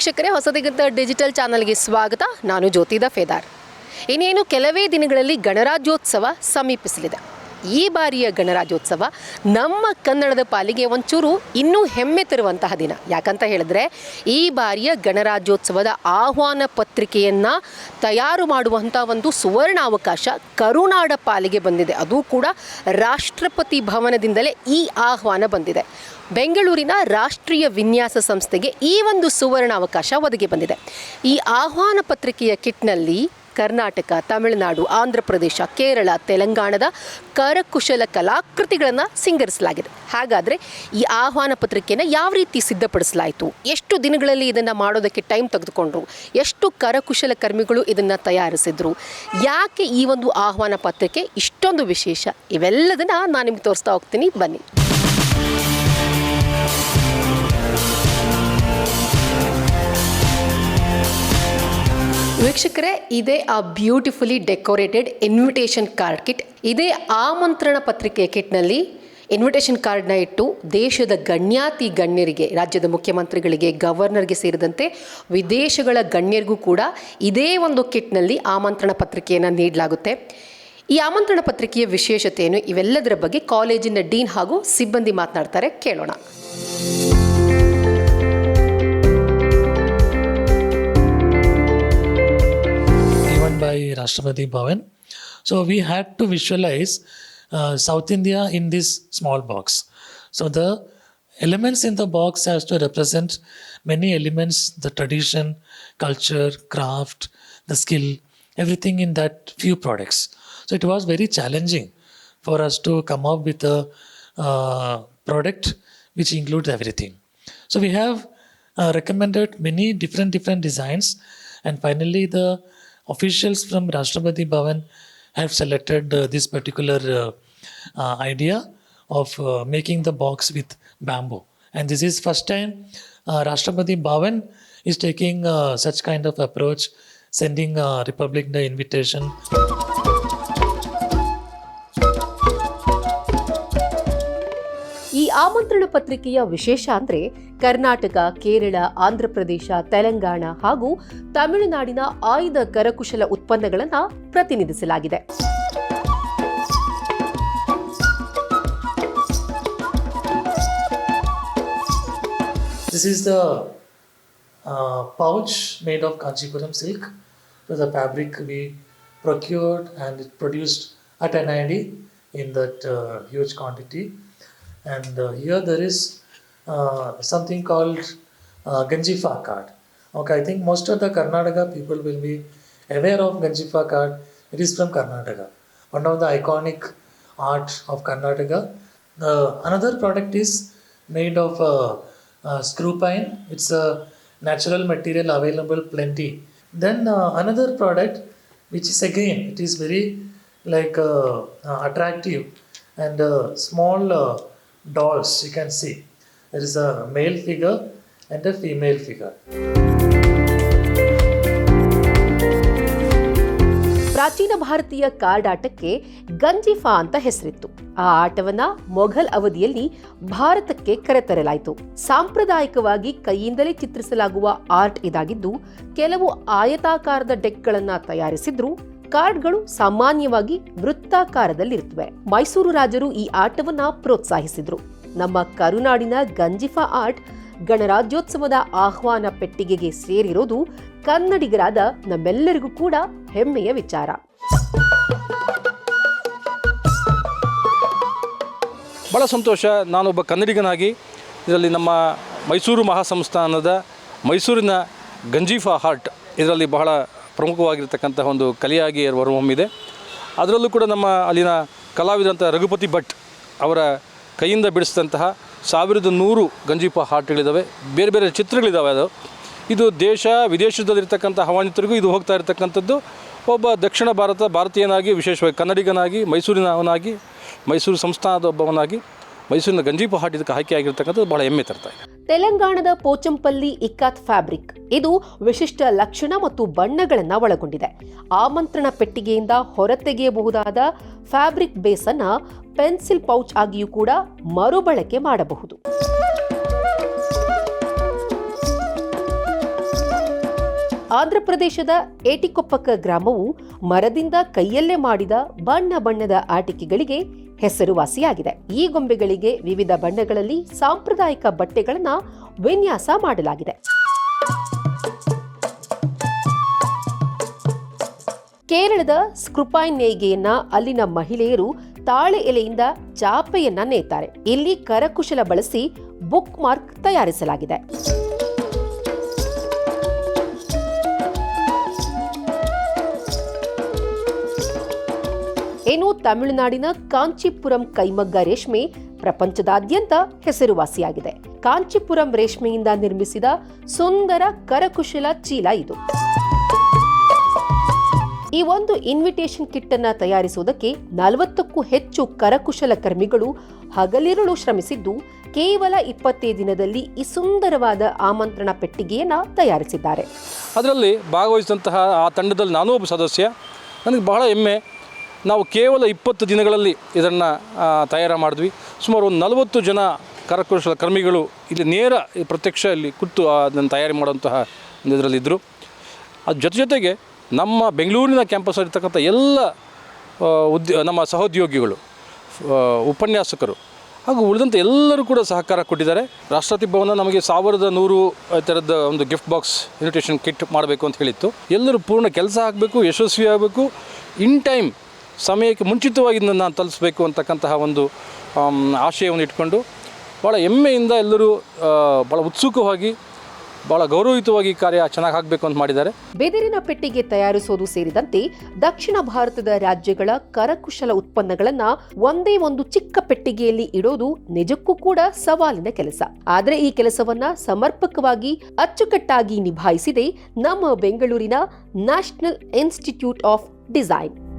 ವೀಕ್ಷಕರೇ ಹೊಸದಿಗಂತ ಡಿಜಿಟಲ್ ಚಾನಲ್ಗೆ ಸ್ವಾಗತ. ನಾನು ಜ್ಯೋತಿದ ಫೇದಾರ್. ಇನ್ನೇನು ಕೆಲವೇ ದಿನಗಳಲ್ಲಿ ಗಣರಾಜ್ಯೋತ್ಸವ ಸಮೀಪಿಸಲಿದೆ. ಈ ಬಾರಿಯ ಗಣರಾಜ್ಯೋತ್ಸವ ನಮ್ಮ ಕನ್ನಡದ ಪಾಲಿಗೆ ಒಂಚೂರು ಇನ್ನೂ ಹೆಮ್ಮೆ ತರುವಂತಹ ದಿನ. ಯಾಕಂತ ಹೇಳಿದ್ರೆ, ಈ ಬಾರಿಯ ಗಣರಾಜ್ಯೋತ್ಸವದ ಆಹ್ವಾನ ಪತ್ರಿಕೆಯನ್ನು ತಯಾರು ಮಾಡುವಂಥ ಒಂದು ಸುವರ್ಣಾವಕಾಶ ಕರುನಾಡ ಪಾಲಿಗೆ ಬಂದಿದೆ. ಅದು ಕೂಡ ರಾಷ್ಟ್ರಪತಿ ಭವನದಿಂದಲೇ ಈ ಆಹ್ವಾನ ಬಂದಿದೆ. ಬೆಂಗಳೂರಿನ ರಾಷ್ಟ್ರೀಯ ವಿನ್ಯಾಸ ಸಂಸ್ಥೆಗೆ ಈ ಒಂದು ಸುವರ್ಣ ಅವಕಾಶ ಒದಗಿ ಬಂದಿದೆ. ಈ ಆಹ್ವಾನ ಪತ್ರಿಕೆಯ ಕಿಟ್ನಲ್ಲಿ ಕರ್ನಾಟಕ, ತಮಿಳುನಾಡು ಆಂಧ್ರ ಪ್ರದೇಶ ಕೇರಳ, ತೆಲಂಗಾಣದ ಕರಕುಶಲ ಕಲಾಕೃತಿಗಳನ್ನು ಸಿಂಗರಿಸಲಾಗಿದೆ. ಹಾಗಾದರೆ ಈ ಆಹ್ವಾನ ಪತ್ರಿಕೆಯನ್ನು ಯಾವ ರೀತಿ ಸಿದ್ಧಪಡಿಸಲಾಯಿತು? ಎಷ್ಟು ದಿನಗಳಲ್ಲಿ ಇದನ್ನು ಮಾಡೋದಕ್ಕೆ ಟೈಮ್ ತೆಗೆದುಕೊಂಡ್ರು? ಎಷ್ಟು ಕರಕುಶಲ ಕರ್ಮಿಗಳು ಇದನ್ನು ತಯಾರಿಸಿದ್ರು? ಯಾಕೆ ಈ ಒಂದು ಆಹ್ವಾನ ಪತ್ರಿಕೆ ಇಷ್ಟೊಂದು ವಿಶೇಷ? ಇವೆಲ್ಲದನ್ನು ನಾನು ನಿಮ್ಗೆ ತೋರಿಸ್ತಾ ಹೋಗ್ತೀನಿ. ಬನ್ನಿ. ವೀಕ್ಷಕರೇ, ಇದೇ ಆ beautifully decorated invitation card kit ಇದೇ ಆಮಂತ್ರಣ ಪತ್ರಿಕೆ ಕಿಟ್ನಲ್ಲಿ ಇನ್ವಿಟೇಷನ್ ಕಾರ್ಡ್ನ ಇಟ್ಟು ದೇಶದ ಗಣ್ಯಾತಿ ಗಣ್ಯರಿಗೆ, ರಾಜ್ಯದ ಮುಖ್ಯಮಂತ್ರಿಗಳಿಗೆ ಗವರ್ನರ್ಗೆ ಸೇರಿದಂತೆ ವಿದೇಶಗಳ ಗಣ್ಯರಿಗೂ ಕೂಡ ಇದೇ ಒಂದು ಕಿಟ್ನಲ್ಲಿ ಆಮಂತ್ರಣ ಪತ್ರಿಕೆಯನ್ನು ನೀಡಲಾಗುತ್ತೆ. ಈ ಆಮಂತ್ರಣ ಪತ್ರಿಕೆಯ ವಿಶೇಷತೆಯನ್ನು ಇವೆಲ್ಲದರ ಬಗ್ಗೆ ಕಾಲೇಜಿನ ಡೀನ್ ಹಾಗೂ ಸಿಬ್ಬಂದಿ ಮಾತನಾಡ್ತಾರೆ. ಕೇಳೋಣ. Rashtrapati Bhavan. So we had to visualize uh, South India in this small box. So the elements in the box has to represent many elements: the tradition, culture, craft, the skill, everything in that few products. So it was very challenging for us to come up with a uh, product which includes everything. So we have uh, recommended many different different designs, and finally the officials from Rashtrapati Bhavan have selected uh, this particular uh, uh, idea of uh, making the box with bamboo. And this is first time uh, Rashtrapati Bhavan is taking uh, such kind of approach, sending uh, Republic the invitation. ಈ ಆಮಂತ್ರಣ ಪತ್ರಿಕೆಯ ವಿಶೇಷ ಅಂದ್ರೆ ಕರ್ನಾಟಕ ಕೇರಳ ಆಂಧ್ರಪ್ರದೇಶ ತೆಲಂಗಾಣ ಹಾಗೂ ತಮಿಳುನಾಡಿನ ಆಯ್ದ ಕರಕುಶಲ ಉತ್ಪನ್ನಗಳನ್ನು ಪ್ರತಿನಿಧಿಸಲಾಗಿದೆ This is the uh, pouch made of Kanchipuram silk. So the fabric we procured and it produced at NID in that uh, huge quantity. And uh, here there is uh, something called uh, Ganjifa card. Okay, I think most of the Karnataka people will be aware of Ganjifa card. It is from Karnataka, one of the iconic art of Karnataka. The another product is made of uh, uh, screw pine. It's a natural material available plenty. Then uh, another product, which is again it is very like uh, attractive and small dolls. You can see there is a male figure and a female figure. ಪ್ರಾಚೀನ ಭಾರತೀಯ card ಆಟಕ್ಕೆ ಗಂಜಿಫಾ ಅಂತ ಹೆಸರಿತ್ತು. ಆ ಆಟವನ್ನ ಮೊಘಲ್ ಅವಧಿಯಲ್ಲಿ ಭಾರತಕ್ಕೆ ಕರೆತರಲಾಯಿತು. ಸಾಂಪ್ರದಾಯಿಕವಾಗಿ ಕೈಯಿಂದಲೇ ಚಿತ್ರಿಸಲಾಗುವ art ಇದಾಗಿದ್ದು, ಕೆಲವು ಆಯತಾಕಾರದ ಡೆಕ್ಗಳನ್ನು ತಯಾರಿಸಿದ್ರು ಕಾರ್ಡ್ಗಳು ಸಾಮಾನ್ಯವಾಗಿ ವೃತ್ತಾಕಾರದಲ್ಲಿರುತ್ತವೆ. ಮೈಸೂರು ರಾಜರು ಈ ಆಟವನ್ನ ಪ್ರೋತ್ಸಾಹಿಸಿದ್ರು. ನಮ್ಮ ಕರುನಾಡಿನ ಗಂಜಿಫಾ ಆರ್ಟ್, ಗಣರಾಜ್ಯೋತ್ಸವದ ಆಹ್ವಾನ ಪೆಟ್ಟಿಗೆಗೆ ಸೇರಿರೋದು ಕನ್ನಡಿಗರಾದ ನಮ್ಮೆಲ್ಲರಿಗೂ ಕೂಡ ಹೆಮ್ಮೆಯ ವಿಚಾರ. ಭಾಳ ಸಂತೋಷ. ನಾನೊಬ್ಬ ಕನ್ನಡಿಗನಾಗಿ ಇದರಲ್ಲಿ ನಮ್ಮ ಮೈಸೂರು ಮಹಾಸಂಸ್ಥಾನದ ಮೈಸೂರಿನ ಗಂಜೀಫಾ ಹಾರ್ಟ್ ಇದರಲ್ಲಿ ಬಹಳ ಪ್ರಮುಖವಾಗಿರ್ತಕ್ಕಂಥ ಒಂದು ಕಲೆಯಾಗಿ ಹೊರಹೊಮ್ಮಿದೆ ಅದರಲ್ಲೂ ಕೂಡ ನಮ್ಮ ಅಲ್ಲಿನ ಕಲಾವಿದಂಥ ರಘುಪತಿ ಭಟ್ ಅವರ ಕೈಯಿಂದ ಬಿಡಿಸಿದಂತಹ ಸಾವಿರದ ನೂರು ಗಂಜಿಪ ಹಾಟ್ಗಳಿದ್ದಾವೆ ಬೇರೆ ಬೇರೆ ಚಿತ್ರಗಳಿದ್ದಾವೆ ಅದು. ಇದು ದೇಶ ವಿದೇಶದಲ್ಲಿರ್ತಕ್ಕಂಥ ಹವಾನಿತರಿಗೂ ಇದು ಹೋಗ್ತಾ ಇರತಕ್ಕಂಥದ್ದು. ಒಬ್ಬ ದಕ್ಷಿಣ ಭಾರತ ಭಾರತೀಯನಾಗಿ, ವಿಶೇಷವಾಗಿ ಕನ್ನಡಿಗನಾಗಿ, ಮೈಸೂರಿನವನಾಗಿ, ಮೈಸೂರು ಸಂಸ್ಥಾನದ ಒಬ್ಬವನಾಗಿ, ಮೈಸೂರಿನ ಗಂಜೀಪ ಹಾಟ್ ಇದಕ್ಕೆ ಆಯ್ಕೆ ಆಗಿರ್ತಕ್ಕಂಥದ್ದು ಭಾಳ ಹೆಮ್ಮೆ ತರ್ತಾ ಇದೆ. ತೆಲಂಗಾಣದ ಪೋಚಂಪಲ್ಲಿ ಇಕ್ಕಾತ್ ಫ್ಯಾಬ್ರಿಕ್. ಇದು ವಿಶಿಷ್ಟ ಲಕ್ಷಣ ಮತ್ತು ಬಣ್ಣಗಳನ್ನು ಒಳಗೊಂಡಿದೆ. ಆಮಂತ್ರಣ ಪೆಟ್ಟಿಗೆಯಿಂದ ಹೊರತೆಗೆಯಬಹುದಾದ ಫ್ಯಾಬ್ರಿಕ್ ಬೇಸನ್ನು ಪೆನ್ಸಿಲ್ ಪೌಚ್ ಆಗಿಯೂ ಕೂಡ ಮರುಬಳಕೆ ಮಾಡಬಹುದು. ಆಂಧ್ರಪ್ರದೇಶದ ಏಟಿಕೊಪ್ಪಕ ಗ್ರಾಮವು ಮರದಿಂದ ಕೈಯಲ್ಲೇ ಮಾಡಿದ ಬಣ್ಣ ಬಣ್ಣದ ಆಟಿಕೆಗಳಿಗೆ ಹೆಸರುವಾಸಿಯಾಗಿದೆ. ಈ ಗೊಂಬೆಗಳಿಗೆ ವಿವಿಧ ಬಣ್ಣಗಳಲ್ಲಿ ಸಾಂಪ್ರದಾಯಿಕ ಬಟ್ಟೆಗಳನ್ನು ವಿನ್ಯಾಸ ಮಾಡಲಾಗಿದೆ. ಕೇರಳದ ಸ್ಕ್ರುಪೈನ್ ನೇಯ್ಗೆಯನ್ನ ಅಲ್ಲಿನ ಮಹಿಳೆಯರು ತಾಳೆ ಎಲೆಯಿಂದ ಚಾಪೆಯನ್ನ ನೇಯ್ತಾರೆ. ಇಲ್ಲಿ ಕರಕುಶಲ ಬಳಸಿ ಬುಕ್ ಮಾರ್ಕ್ ತಯಾರಿಸಲಾಗಿದೆ. ಏನು ತಮಿಳುನಾಡಿನ ಕಾಂಚಿಪುರಂ ಕೈಮಗ್ಗ ರೇಷ್ಮೆ ಪ್ರಪಂಚದಾದ್ಯಂತ ಹೆಸರುವಾಸಿಯಾಗಿದೆ. ಕಾಂಚಿಪುರಂ ರೇಷ್ಮೆಯಿಂದ ನಿರ್ಮಿಸಿದ ಸುಂದರ ಕರಕುಶಲ ಚೀಲ ಇದು. ಈ ಒಂದು ಇನ್ವಿಟೇಷನ್ ಕಿಟ್ ಅನ್ನ ತಯಾರಿಸುವುದಕ್ಕೆ ನಲವತ್ತಕ್ಕೂ ಹೆಚ್ಚು ಕರಕುಶಲ ಕರ್ಮಿಗಳು ಹಗಲಿರುಳು ಶ್ರಮಿಸಿದ್ದು, ಕೇವಲ ಇಪ್ಪತ್ತೇ ದಿನದಲ್ಲಿ ಈ ಸುಂದರವಾದ ಆಮಂತ್ರಣ ಪೆಟ್ಟಿಗೆಯನ್ನ ತಯಾರಿಸಿದ್ದಾರೆ. ಅದರಲ್ಲಿ ಭಾಗವಹಿಸಿದಂತಹ ಆ ತಂಡದಲ್ಲಿ ನಾನೂ ಒಬ್ಬ ಸದಸ್ಯ. ನನಗೆ ಬಹಳ ಹೆಮ್ಮೆ. ನಾವು ಕೇವಲ ಇಪ್ಪತ್ತು ದಿನಗಳಲ್ಲಿ ಇದನ್ನು ತಯಾರು ಮಾಡಿದ್ವಿ. ಸುಮಾರು ಒಂದು ನಲವತ್ತು ಜನ ಕರಕುಶಲ ಕರ್ಮಿಗಳು ಇಲ್ಲಿ ನೇರ ಪ್ರತ್ಯಕ್ಷ ಇಲ್ಲಿ ಕೂತು ಅದನ್ನು ತಯಾರಿ ಮಾಡುವಂತಹ ಇದರಲ್ಲಿದ್ದರು. ಅದು ಜೊತೆ ಜೊತೆಗೆ ನಮ್ಮ ಬೆಂಗಳೂರಿನ ಕ್ಯಾಂಪಸ್ಸಲ್ಲಿರ್ತಕ್ಕಂಥ ಎಲ್ಲ ಉದ್ಯ, ನಮ್ಮ ಸಹೋದ್ಯೋಗಿಗಳು ಉಪನ್ಯಾಸಕರು ಹಾಗೂ ಉಳಿದಂಥ ಎಲ್ಲರೂ ಕೂಡ ಸಹಕಾರ ಕೊಟ್ಟಿದ್ದಾರೆ. ರಾಷ್ಟ್ರಪತಿ ಭವನ ನಮಗೆ ಸಾವಿರದ ನೂರು ಥರದ ಒಂದು ಗಿಫ್ಟ್ ಬಾಕ್ಸ್ ಇನ್ವಿಟೇಷನ್ ಕಿಟ್ ಮಾಡಬೇಕು ಅಂತ ಹೇಳಿತ್ತು. ಎಲ್ಲರೂ ಪೂರ್ಣ ಕೆಲಸ ಆಗಬೇಕು, ಯಶಸ್ವಿ ಆಗಬೇಕು. ಇನ್ ಟೈಮ್ ಸಮಯಕ್ಕೆ ಮುಂಚಿತವಾಗಿ ನಾನು ತಲುಪಿಸ್ಬೇಕು ಅಂತಕ್ಕಂತಹ ಒಂದು ಆಶಯವನ್ನು ಇಟ್ಕೊಂಡು ಭಾಳ ಹೆಮ್ಮೆಯಿಂದ ಎಲ್ಲರೂ ಭಾಳ ಉತ್ಸುಕವಾಗಿ ಭಾಳ ಗೌರವಯುತವಾಗಿ ಕಾರ್ಯ ಚೆನ್ನಾಗಿ ಆಗಬೇಕು ಅಂತ ಮಾಡಿದ್ದಾರೆ. ಬೆದರಿನ ಪೆಟ್ಟಿಗೆ ತಯಾರಿಸೋದು ಸೇರಿದಂತೆ ದಕ್ಷಿಣ ಭಾರತದ ರಾಜ್ಯಗಳ ಕರಕುಶಲ ಉತ್ಪನ್ನಗಳನ್ನ ಒಂದೇ ಒಂದು ಚಿಕ್ಕ ಪೆಟ್ಟಿಗೆಯಲ್ಲಿ ಇಡೋದು ನಿಜಕ್ಕೂ ಕೂಡ ಸವಾಲಿನ ಕೆಲಸ. ಆದರೆ ಈ ಕೆಲಸವನ್ನ ಸಮರ್ಪಕವಾಗಿ ಅಚ್ಚುಕಟ್ಟಾಗಿ ನಿಭಾಯಿಸಿದೆ ನಮ್ಮ ಬೆಂಗಳೂರಿನ ನ್ಯಾಷನಲ್ ಇನ್ಸ್ಟಿಟ್ಯೂಟ್ ಆಫ್ ಡಿಸೈನ್.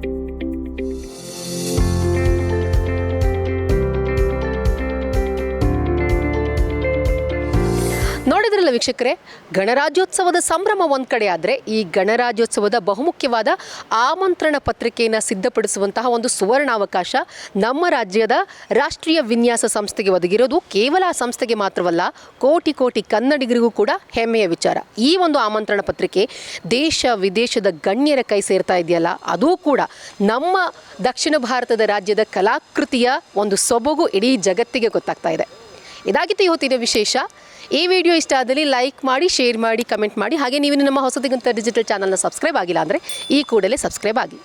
ವೀಕ್ಷಕರೇ, ಗಣರಾಜ್ಯೋತ್ಸವದ ಸಂಭ್ರಮ ಒಂದು ಕಡೆ ಆದರೆ ಈ ಗಣರಾಜ್ಯೋತ್ಸವದ ಬಹುಮುಖ್ಯವಾದ ಆಮಂತ್ರಣ ಪತ್ರಿಕೆಯನ್ನು ಸಿದ್ಧಪಡಿಸುವಂತಹ ಒಂದು ಸುವರ್ಣಾವಕಾಶ ನಮ್ಮ ರಾಜ್ಯದ ರಾಷ್ಟ್ರೀಯ ವಿನ್ಯಾಸ ಸಂಸ್ಥೆಗೆ ಒದಗಿರೋದು ಕೇವಲ ಆ ಸಂಸ್ಥೆಗೆ ಮಾತ್ರವಲ್ಲ, ಕೋಟಿ ಕೋಟಿ ಕನ್ನಡಿಗರಿಗೂ ಕೂಡ ಹೆಮ್ಮೆಯ ವಿಚಾರ. ಈ ಒಂದು ಆಮಂತ್ರಣ ಪತ್ರಿಕೆ ದೇಶ ವಿದೇಶದ ಗಣ್ಯರ ಕೈ ಸೇರ್ತಾ ಇದೆಯಲ್ಲ, ಅದೂ ಕೂಡ ನಮ್ಮ ದಕ್ಷಿಣ ಭಾರತದ ರಾಜ್ಯದ ಕಲಾಕೃತಿಯ ಒಂದು ಸೊಬಗು ಇಡೀ ಜಗತ್ತಿಗೆ ಗೊತ್ತಾಗ್ತಾ ಇದೆ. ಇದಾಗಿತ್ತು ಇವತ್ತಿನ ವಿಶೇಷ. ಈ ವಿಡಿಯೋ ಇಷ್ಟ ಆದಲ್ಲಿ ಲೈಕ್ ಮಾಡಿ, ಶೇರ್ ಮಾಡಿ, ಕಮೆಂಟ್ ಮಾಡಿ. ಹಾಗೆ ನೀವು ನಮ್ಮ ಹೊಸದಿಗಂತ ಡಿಜಿಟಲ್ ಚಾನಲ್ನ ಸಬ್ಸ್ಕ್ರೈಬ್ ಆಗಿಲ್ಲ ಅಂದರೆ ಈ ಕೂಡಲೇ ಸಬ್ಸ್ಕ್ರೈಬ್ ಆಗಿ.